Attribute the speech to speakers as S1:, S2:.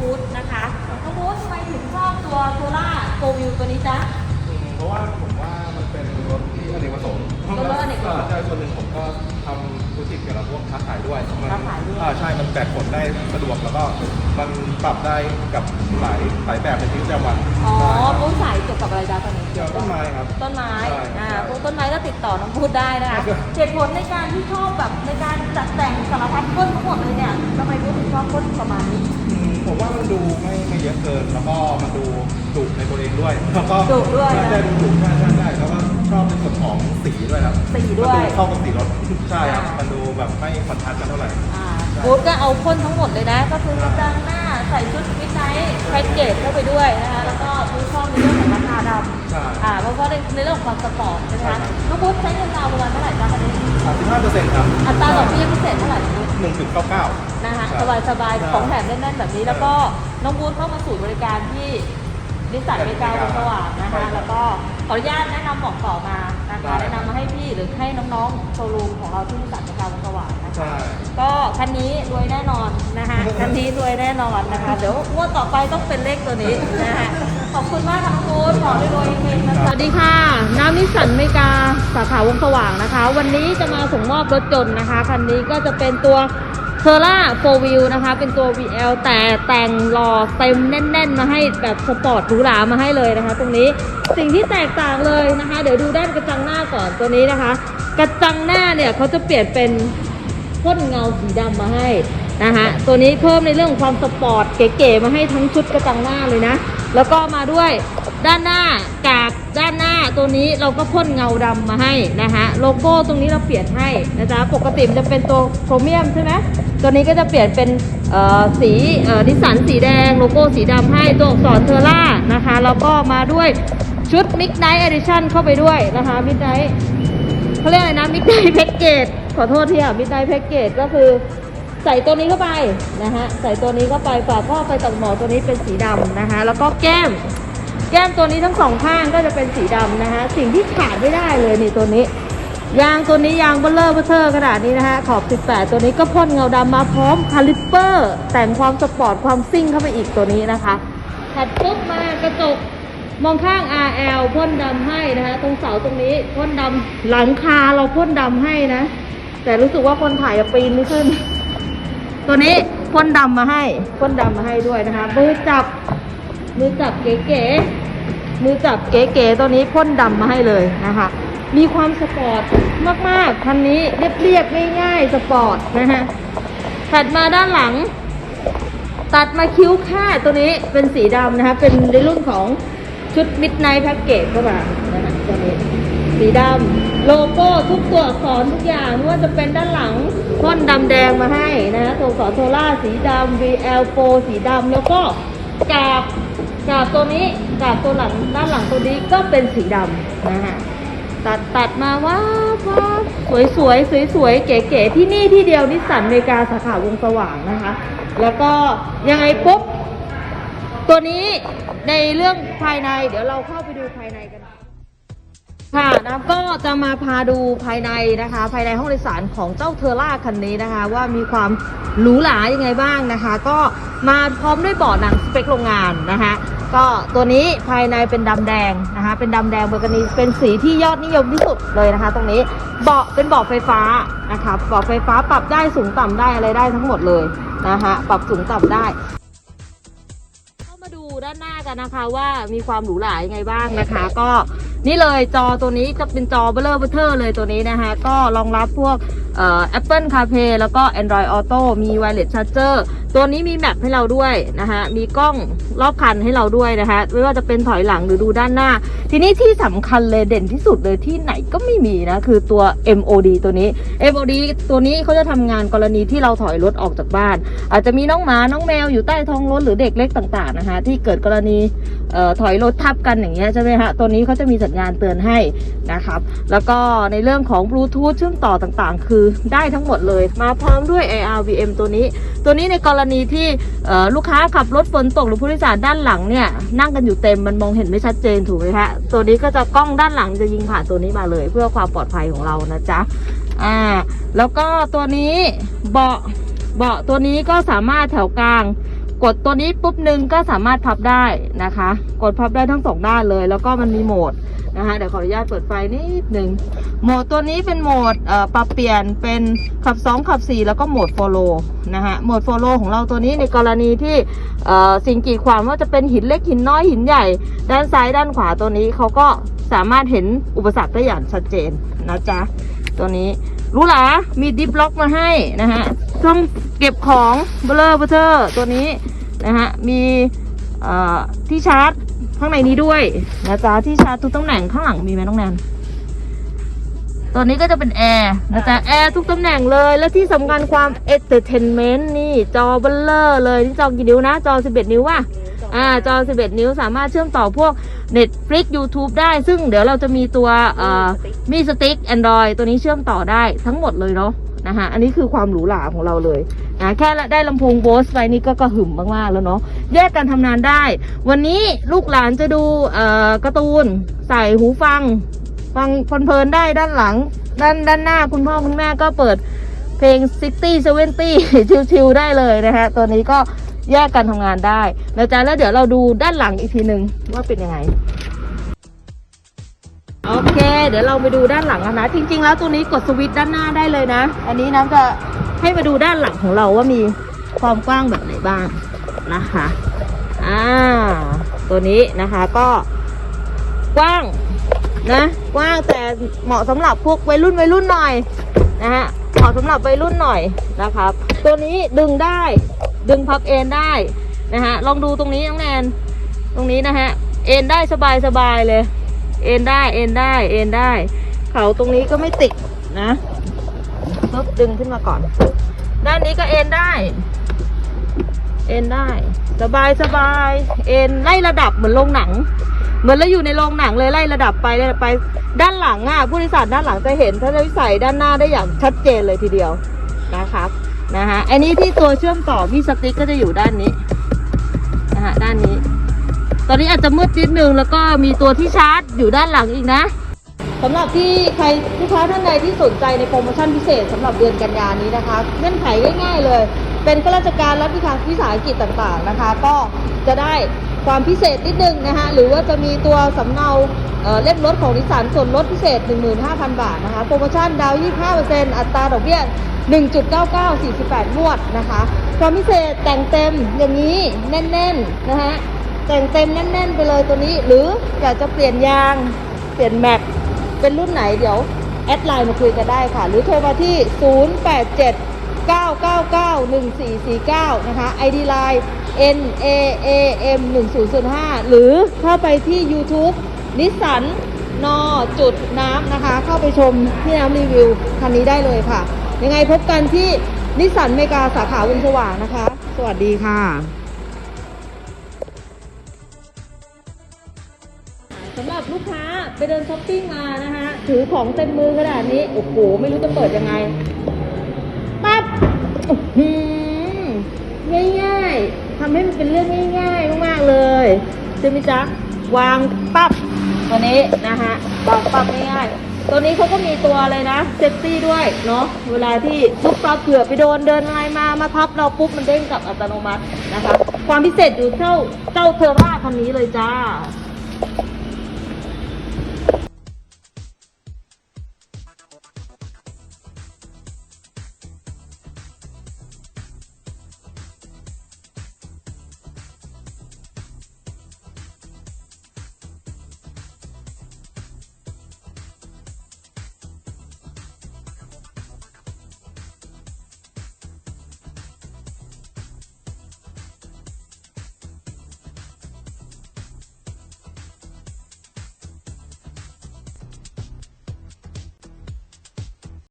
S1: บูธนะคะน้องบูธทำไมถึงชอบตัวโซล่าโกวิวตัวนี้จ๊ะ
S2: อืมเพราะว่าผมว่ามันเป็นรถที่อเนกประสงค์
S1: รถอเนกประสงค์
S2: ใช่ส่วนหนึ่งผมก็ทำธุรกิจเกี่ยวกับพวกค้าขายด้วยมัน
S1: ค้าขายด้วย
S2: อ่าใช่ มันแบกขนได้สะดวกแล้วก็มันปรับได้กับหลายหลายแบบในชีวิตประจำวัน
S1: อ๋อ
S2: ใช่ครับ
S1: บูธสายเกี่ยวกับอะไรจ๊ะตอนนี้
S2: เกี่ยวกับต้นไม้ครับ
S1: ต้นไม้
S2: ใช่
S1: อ่า
S2: ใช่
S1: พวกต้นไม้ก็ติดต่อน้องบูธได้นะคะ
S2: ครับ
S1: เหตุผลในการที่ชอบแบบในการจัดแต่งสารพัดต้นทั้งหมดเลยเนี่ยทำไมบูธถึงชอบ
S2: กิน แล้วก็มาดูจุกในตัวเองด้วยแล้วก็
S1: ดุด้วยนะ
S2: ใดูจุใช่ใช่ใช่แล้วก็ชอบในส่วนของสีด้วยครับ
S1: สีด้วย
S2: มันเข้ากับสีรถใช่ครับ
S1: มั
S2: นดูแบบไม่คอนทราสต์กันเท่าไหร่
S1: บูธก็เอาพ่นทั้งหมดเลยนะ ก็คือรับด้าหน้าใส่ชุดวิสัยแพ็กเกจเข้าไปด้วยนะคะ แล้วก็ดูชอบในเรื่องของราคาด
S2: ใช่ำ
S1: อ่าเพราะว่าในเรื่องของความสปอร์ตนะ
S2: คะบ
S1: น้บูธใช้เงินเราประมาณเท่าไหร่จ้าคันนี้
S2: สามสิบห้าเปอร์เซ็นต์ครับ
S1: อัตราดอกเบี้ยพิเศษเท่าไหร่
S2: 1.99 นะ
S1: คะสบายสบาย
S2: ๆ
S1: ของแถมแน่นๆแบบนี้ แล้วก็น้องบูธเข้ามาสู่บริการที่นิสสันเมกาวงสว่างนะคะแล้วก็ขออนุญาตแนะนำบอกต่อมานะะแนะนำมาให้พี่หรือให้น้องๆโชว์รูมของเราที่นิสสันเมกาวงสว่างนะคะก็คันนี้รวยแน่นอนนะคะ คันนี้รวยแน่นอนนะคะ เดี๋ยวงวดต่อไปต้องเป็นเลขตัวนี้นะคะ ขอบคุณมากคทั้งคุณขอให้รวยเองๆนะสวัสดีค่ะ น้ำนิสสันเมกา สาขาวงสว่างนะคะ วันนี้จะมาส่งมอบรถยนต์นะคะคันนี้ก็จะเป็นตัวเทอร่าโฟวิลนะคะ เป็นตัว VL แต่แต่งหล่อเต็มแน่น ๆ มาให้แบบสปอร์ตหรูหรามาให้เลยนะคะ ตรงนี้สิ่งที่แตกต่างเลยนะคะ เดี๋ยวดูด้านกระจังหน้าก่อนตัวนี้นะคะ กระจังหน้าเนี่ยเขาจะเปลี่ยนเป็นพ่นเงาสีดำมาให้ นะคะตัวนี้เพิ่มในเรื่องของความสปอร์ตเก๋ๆมาให้ทั้งชุดกระจังหน้าเลยนะ แล้วก็มาด้วยด้านหน้ากาบด้านหน้าตัวนี้เราก็พ่นเงาดำมาให้นะคะโลโก้ตรงนี้เราเปลี่ยนให้นะจ๊ะปกติมันจะเป็นตัวโครเมียมใช่ไหมตัวนี้ก็จะเปลี่ยนเป็นสีนิสันสีแดงโลโก้สีดำให้ตัวอักษรเทอร่านะคะแล้วก็มาด้วยชุด Midnight Edition เข้าไปด้วยนะคะ Midnight เขาเรียกอะไรนะมิดไนท์แพ็กเกจขอโทษทีอะมิดไนท์แพ็กเกจก็คือ ใส่ตัวนี้เข้าไปนะฮะใส่ตัวนี้เข้าไปฝาครอบไฟตักหมอตัวนี้เป็นสีดำนะคะ แล้วก็แก้ม แก้มตัวนี้ทั้งสองข้างก็จะเป็นสีดำนะคะ สิ่งที่ขาดไม่ได้เลยนี่ตัวนี้ ยางตัวนี้ยางเบลเลอร์เบลเทอร์ขนาดนี้นะคะขอบ 18 ตัวนี้ก็พ่นเงาดำมาพร้อมคาลิปเปอร์ แต่งความสปอร์ตความซิ่งเข้าไปอีกตัวนี้นะคะถัดปุ๊บมากระจกมองข้าง RL พ่นดำให้นะคะตรงเสาตรงนี้พ่นดำหลังคาเราพ่นดำให้นะ แต่รู้สึกว่าคนถ่ายอะปีนไม่ขึ้น ตัวนี้พ่นดำมาให้พ่นดำมาให้ด้วยนะคะ มือจับ มือจับเก๋ๆ มือจับเก๋ๆตัวนี้พ่นดำมาให้เลยนะคะ มีความสปอร์ตมากๆคันนี้เรียบๆง่ายๆสปอร์ตนะคะถัดมาด้านหลัง ตัดมาคิ้วค่าตัวนี้เป็นสีดำนะคะ เป็นในรุ่นของชุด Midnight Package เข้ามานะคะตัวนี้สีดำโลโก้ทุกตัวอักษรทุกอย่างไม่ว่าจะเป็นด้านหลัง พ่นดำแดงมาให้นะคะตัวอักษรโซล่าสีดำ VL Pro สีดำแล้วก็กาบกาบตัวนี้กาบตัวหลังด้านหลังตัวนี้ก็เป็นสีดำนะคะตัดตัดมาว้าวว้าสวยสวยสวยสวยเก๋ๆที่นี่ที่เดียวนิสสันเมกาสาขาวงสว่างนะคะ แล้วก็ยังไงปุ๊บ ตัวนี้ในเรื่องภายในเดี๋ยวเราเข้าไปดูภายในกัน ค่ะนะก็จะมาพาดูภายในนะคะ ภายในห้องโดยสารของเจ้าเทอร่าคันนี้นะคะ ว่ามีความหรูหรายังไงบ้างนะคะ ก็มาพร้อมด้วยเบาะหนังสเปคโรงงานนะคะก็ตัวนี้ภายในเป็นดำแดงนะคะ เป็นดำแดงเบอร์กานีเป็นสีที่ยอดนิยมที่สุดเลยนะคะ ตรงนี้เบาะเป็นเบาะไฟฟ้านะคะเบาะไฟฟ้าปรับได้สูงต่ำได้อะไรได้ทั้งหมดเลยนะคะปรับสูงต่ำได้เข้ามาดูด้านหน้ากันนะคะว่ามีความหรูหรายังไงบ้างนะคะ ก็ นี่เลยจอตัวนี้จะเป็นจอเบลเลอร์เบอร์เทอร์เลยตัวนี้นะคะก็รองรับพวกเอ่อ Apple CarPlay แล้วก็ Android Auto มี Wireless Charger ตัวนี้มีแมปให้เราด้วยนะคะมีกล้องรอบคันให้เราด้วยนะคะไม่ว่าจะเป็นถอยหลังหรือดูด้านหน้า ทีนี้ที่สำคัญเลยเด่นที่สุดเลยที่ไหนก็ไม่มีนะคือตัว MOD ตัวนี้ MOD ตัวนี้เขาจะทำงานกรณีที่เราถอยรถออกจากบ้าน อาจจะมีน้องหมาน้องแมวอยู่ใต้ท้องรถหรือเด็กเล็กต่างๆนะคะที่เกิดกรณีออถอยรถทับกันอย่างเงี้ยใช่ไหมฮะตัวนี้เขาจะมีสัญญาณเตือนให้นะครับแล้วก็ในเรื่องของบลูทูธเชื่อมต่อต่างๆ คือได้ทั้งหมดเลยมาพร้อมด้วย ARVM ตัวนี้ ตัวนี้ในกรรณีที่ลูกค้าขับรถฝนตกหรือผู้โดยสารด้านหลังเนี่ยนั่งกันอยู่เต็มมันมองเห็นไม่ชัดเจนถูกไหมฮะตัวนี้ก็จะกล้องด้านหลังจะยิงผ่านตัวนี้มาเลย เพื่อความปลอดภัยของเรานะจ๊ะอ่าแล้วก็ตัวนี้เบาะเบาะตัวนี้ก็สามารถแถวกลาง กดตัวนี้ปุ๊บหนึ่งก็สามารถพับได้นะคะ กดพับได้ทั้งสองด้านเลย แล้วก็มันมีโหมด นะคะเดี๋ยวขออนุญาตเปิดไฟนิดหนึ่งโหมดตัวนี้เป็นโหมดปรับเปลี่ยนเป็นขับ 2 ขับ 4 แล้วก็โหมด follow นะคะโหมด follow ของเราตัวนี้ในกรณีที่สิ่งกีดขวางว่าจะเป็นหินเล็กหินน้อยหินใหญ่ ด้านซ้ายด้านขวาตัวนี้เขาก็สามารถเห็นอุปสรรคได้อย่างชัดเจนนะจ๊ะตัวนี้รู้หรอมีดิฟล็อกมาให้นะฮะช่องเก็บของเบลเลอร์เบอร์ตัวนี้นะฮะมีที่ชาร์จ ข้างในนี้ด้วยนะจ๊ะที่ชาร์จทุกตำแหน่งข้างหลังมีไหมน้องแนนตัวนี้ก็จะเป็นแอร์นะจ๊ะแอร์ทุกตำแหน่งเลย และที่สำคัญความเอ t เ r อร์เนเมนต์นี่จอเบลเลอร์เลย นี่จอกี่นิ้วนะ จอ 11 นิ้วว่ะอ่าจอ 11 นิ้วสามารถเชื่อมต่อพวก Netflix YouTube ได้ ซึ่งเดี๋ยวเราจะมีตัวเอ่อมีสติ๊ก Android ตัวนี้เชื่อมต่อได้ทั้งหมดเลยเนาะ นะฮะอันนี้คือความหรูหราของเราเลยนะแค่ได้ลำโพงโบสไปนี่ก็กระหึ่มมากๆแล้วเนาะแยกกันทำงานได้ วันนี้ลูกหลานจะดูเอ่อการ์ตูนใส่หูฟัง ฟังเพลินๆได้ด้านหลัง ด้านด้านหน้าคุณพ่อคุณแม่ก็เปิดเพลง 60 70 ชิวๆได้เลยนะฮะตัวนี้ก็แยกกันทำงานได้นะจ๊ะแล้วเดี๋ยวเราดูด้านหลังอีกทีหนึ่งว่าเป็นยังไง โอเค เดี๋ยวเราไปดูด้านหลังกันนะ จริง ๆ แล้วตัวนี้กดสวิตช์ด้านหน้าได้เลยนะ อันนี้น้ำจะให้มาดูด้านหลังของเราว่ามีความกว้างแบบไหนบ้างนะคะอ่าตัวนี้นะคะก็กว้างนะกว้างแต่เหมาะสำหรับพวกวัยรุ่นวัยรุ่นหน่อยนะฮะเหมาะสำหรับวัยรุ่นหน่อยนะครับ ตัวนี้ดึงได้ดึงพับเอนได้นะฮะลองดูตรงนี้น้องแนนตรงนี้นะฮะเอนได้สบายสบายๆเลย เอ็นได้เอ็นได้เอ็นได้ เขาตรงนี้ก็ไม่ติดนะปึ๊บดึงขึ้นมาก่อน ด้านนี้ก็เอ็นได้ เอ็นได้ สบายสบายเอ็นไล่ระดับเหมือนโรงหนัง เหมือนเราอยู่ในโรงหนังเลยไล่ระดับไปไล่ระดับไปด้านหลังอะผู้โดยสารด้านหลังจะเห็นถ้าเราใส่ด้านหน้าได้อย่างชัดเจนเลยทีเดียวนะครับนะฮะอันนี้ที่ตัวเชื่อมต่อพี่สติ๊กก็จะอยู่ด้านนี้นะฮะด้านนี้ ตอนนี้อาจจะมืดนิดนึงแล้วก็มีตัวที่ชาร์จอยู่ด้านหลังอีกนะสำหรับที่ใครลูกค้าท่านใดที่สนใจในโปรโมชั่นพิเศษสำหรับเดือนกันยานี้นะคะเงื่อนไขง่ายๆเลย เป็นข้าราชการรัฐวิสาวิสาหกิจต่างๆนะคะ ก็จะได้ความพิเศษนิดนึงนะคะหรือว่าจะมีตัวสำเนาเเล่มรถของนิสสันส่วนลดพิเศษ 15,000 บาทนะคะ โปรโมชั่นดาวน์25%อัตราดอกเบี้ย 1.99 48งวดนะคะ ความพิเศษแต่งเต็มอย่างนี้แน่นๆ นะคะ แต่งเต็มแน่น ๆ ไปเลยตัวนี้ หรืออยากจะเปลี่ยนยาง เปลี่ยนแม็กเป็นรุ่นไหนเดี๋ยว แอดไลน์มาคุยกันได้ค่ะ หรือโทรมาที่ 087 999 1449 นะคะ ID Line N A A M 1005หรือเข้าไปที่ YouTube นิสสันนอจุดน้ำนะคะ เข้าไปชมที่น้ำรีวิวคันนี้ได้เลยค่ะ ยังไงพบกันที่นิสสันเมกาสาขาวงสว่างนะคะ สวัสดีค่ะ สำหรับลูกค้าไปเดินช้อปปิ้งมานะคะถือของเต็มมือขนาดนี้ โอ้โห ไม่รู้จะเปิดยังไง ปั๊บง่ายๆทำให้มันเป็นเรื่องง่ายๆมากๆเลยใช่ไหมจ๊ะ วางปั๊บตัวนี้นะคะวางปั๊บง่ายๆตัวนี้เขาก็มีตัวอะไรนะเซฟตี้ด้วยเนาะเวลาที่ลูกตาเผื่อไปโดนเดินอะไรมามาทับเราปุ๊บมันเด้งกลับอัตโนมัตินะคะ ความพิเศษอยู่เท่าเจ้าเทอร่าคันนี้เลยจ้า